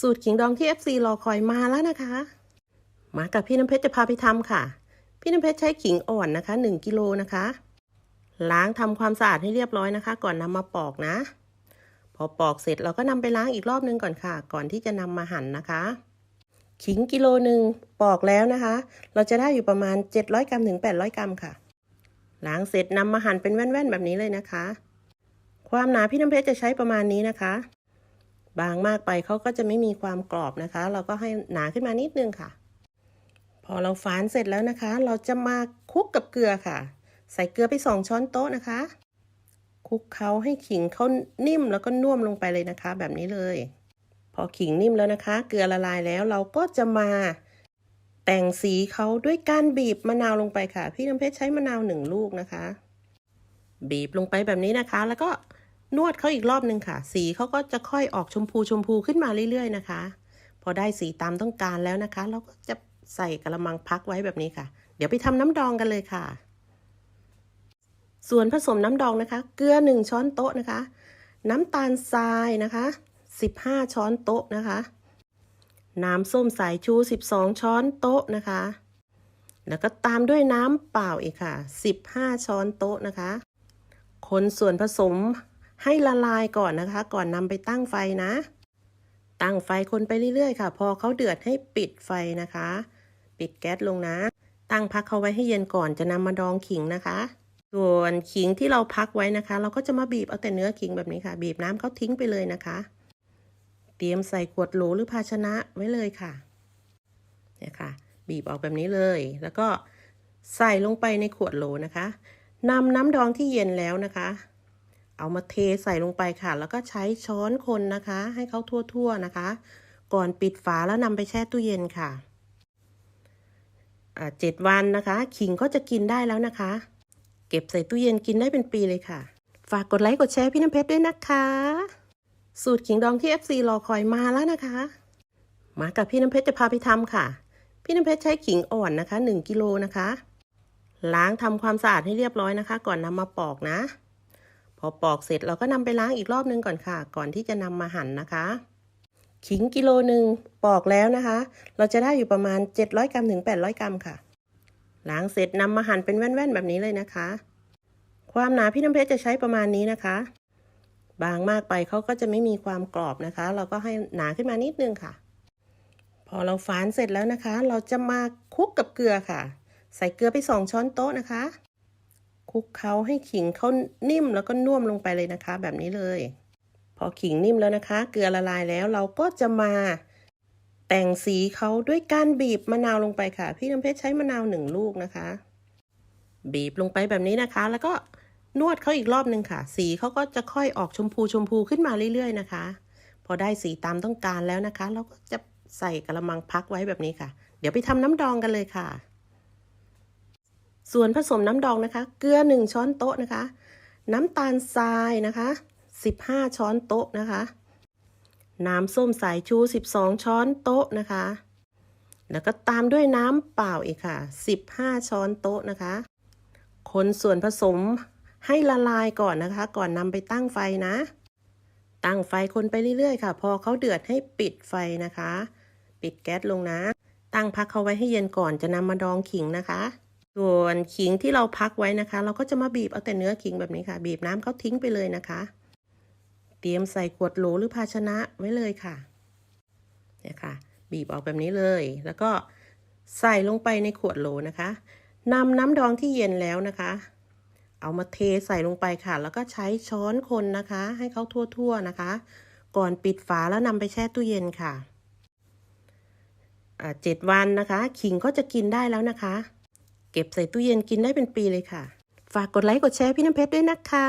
สูตรขิงดองที่ FC รอคอยมาแล้วนะคะ มากับพี่น้ำเพชรจะพาไปทำค่ะ พี่น้ำเพชรใช้ขิงอ่อนนะคะ 1กิโลนะคะ ล้างทำความสะอาดให้เรียบร้อยนะคะ ก่อนนำมาปอกนะ พอปอกเสร็จเราก็นำไปล้างอีกรอบนึงก่อนค่ะ ก่อนที่จะนำมาหั่นนะคะ ขิงกิโลหนึ่งปอกแล้วนะคะ เราจะได้อยู่ประมาณ 700 กรัมถึง 800 กรัมค่ะ ล้างเสร็จนำมาหั่นเป็นแว่นๆแบบนี้เลยนะคะ ความหนาพี่น้ำเพชรจะใช้ประมาณนี้นะคะ บางมากไปเขาก็จะไม่มีความกรอบนะคะ เราก็ให้หนาขึ้นมานิดนึงค่ะ พอเราฝานเสร็จแล้วนะคะ เราจะมาคลุกกับเกลือค่ะ ใส่เกลือไปสองช้อนโต๊ะนะคะคลุกเขาให้ขิงเขานิ่มแล้วก็นุ่มลงไปเลยนะคะ แบบนี้เลย พอขิงนิ่มแล้วนะคะ เกลือละลายแล้วเราก็จะมาแต่งสีเขาด้วยการบีบมะนาวลงไปค่ะ พี่น้ำเพชรใช้มะนาวหนึ่งลูกนะคะ บีบลงไปแบบนี้นะคะ แล้วก็ นวดเขาอีกรอบหนึ่งค่ะ สีเขาก็จะค่อยออกชมพูชมพูขึ้นมาเรื่อยๆนะคะ พอได้สีตามต้องการแล้วนะคะ เราก็จะใส่กระมังพักไว้แบบนี้ค่ะ เดี๋ยวไปทำน้ำดองกันเลยค่ะ ส่วนผสมน้ำดองนะคะ เกลือหนึ่งช้อนโต๊ะนะคะ น้ำตาลทรายนะคะสิบห้าช้อนโต๊ะนะคะ น้ำส้มสายชูสิบสองช้อนโต๊ะนะคะ แล้วก็ตามด้วยน้ำเปล่าอีกค่ะสิบห้าช้อนโต๊ะนะคะ คนส่วนผสม ให้ละลายก่อนนะคะ ก่อนนำไปตั้งไฟนะ ตั้งไฟคนไปเรื่อยๆ ค่ะ พอเขาเดือดให้ปิดไฟนะคะ ปิดแก๊สลงนะ ตั้งพักเขาไว้ให้เย็นก่อนจะนำมาดองขิงนะคะ ส่วนขิงที่เราพักไว้นะคะ เราก็จะมาบีบเอาแต่เนื้อขิงแบบนี้ค่ะ บีบน้ำเขาทิ้งไปเลยนะคะ เตรียมใส่ขวดโหลหรือภาชนะไว้เลยค่ะเนี่ยค่ะ บีบออกแบบนี้เลย แล้วก็ใส่ลงไปในขวดโหลนะคะนำน้ำดองที่เย็นแล้วนะคะ เอามาเทใส่ลงไปค่ะ แล้วก็ใช้ช้อนคนนะคะ ให้เขาทั่วๆนะคะ ก่อนปิดฝาแล้วนำไปแช่ตู้เย็นค่ะอ่าเจ็ดวันนะคะ ขิงก็จะกินได้แล้วนะคะ เก็บใส่ตู้เย็นกินได้เป็นปีเลยค่ะ ฝากกดไลค์กดแชร์พี่น้ำเพชรด้วยนะคะ สูตรขิงดองที่ FC รอคอยมาแล้วนะคะ มากับพี่น้ำเพชรจะพาไปทำค่ะ พี่น้ำเพชรใช้ขิงอ่อนนะคะ 1กิโลนะคะ ล้างทำความสะอาดให้เรียบร้อยนะคะ ก่อนนำมาปอกนะ พอปอกเสร็จเราก็นำไปล้างอีกรอบนึงก่อนค่ะ ก่อนที่จะนำมาหั่นนะคะ ขิงกิโลหนึ่งปอกแล้วนะคะ เราจะได้อยู่ประมาณ 700 กรัมถึง 800 กรัมค่ะ ล้างเสร็จนำมาหั่นเป็นแว่นๆ แบบนี้เลยนะคะ ความหนาพี่น้ำเพชรจะใช้ประมาณนี้นะคะ บางมากไปเขาก็จะไม่มีความกรอบนะคะ เราก็ให้หนาขึ้นมานิดนึงค่ะ พอเราฝานเสร็จแล้วนะคะ เราจะมาคลุกกับเกลือค่ะ ใส่เกลือไปสองช้อนโต๊ะนะคะ ลุกเขาให้ขิงเขานิ่มแล้วก็นุ่มลงไปเลยนะคะ แบบนี้เลย พอขิงนิ่มแล้วนะคะ เกลือละลายแล้วเราก็จะมาแต่งสีเขาด้วยการบีบมะนาวลงไปค่ะ พี่น้ำเพชรใช้มะนาวหนึ่งลูกนะคะ บีบลงไปแบบนี้นะคะ แล้วก็นวดเขาอีกรอบหนึ่งค่ะ สีเขาก็จะค่อยออกชมพูชมพูขึ้นมาเรื่อยๆนะคะ พอได้สีตามต้องการแล้วนะคะ เราก็จะใส่กระมังพักไว้แบบนี้ค่ะ เดี๋ยวไปทำน้ำดองกันเลยค่ะ ส่วนผสมน้ำดองนะคะ เกลือหนึ่งช้อนโต๊ะนะคะ น้ำตาลทรายนะคะสิบห้าช้อนโต๊ะนะคะ น้ำส้มสายชูสิบสองช้อนโต๊ะนะคะ แล้วก็ตามด้วยน้ำเปล่าอีกค่ะสิบห้าช้อนโต๊ะนะคะ คนส่วนผสมให้ละลายก่อนนะคะ ก่อนนำไปตั้งไฟนะ ตั้งไฟคนไปเรื่อยๆ ค่ะ พอเขาเดือดให้ปิดไฟนะคะ ปิดแก๊สลงนะ ตั้งพักเขาไว้ให้เย็นก่อนจะนำมาดองขิงนะคะ ส่วนขิงที่เราพักไว้นะคะ เราก็จะมาบีบเอาแต่เนื้อขิงแบบนี้ค่ะ บีบน้ำเขาทิ้งไปเลยนะคะ เตรียมใส่ขวดโหลหรือภาชนะไว้เลยค่ะเนี่ยค่ะ บีบออกแบบนี้เลย แล้วก็ใส่ลงไปในขวดโหลนะคะนำน้ำดองที่เย็นแล้วนะคะ เอามาเทใส่ลงไปค่ะ แล้วก็ใช้ช้อนคนนะคะ ให้เขาทั่วๆนะคะ ก่อนปิดฝาแล้วนำไปแช่ตู้เย็นค่ะอ่าเจ็ดวันนะคะ ขิงก็จะกินได้แล้วนะคะ เก็บใส่ตู้เย็นกินได้เป็นปีเลยค่ะ ฝากกดไลค์กดแชร์พี่น้ำเพชรด้วยนะคะ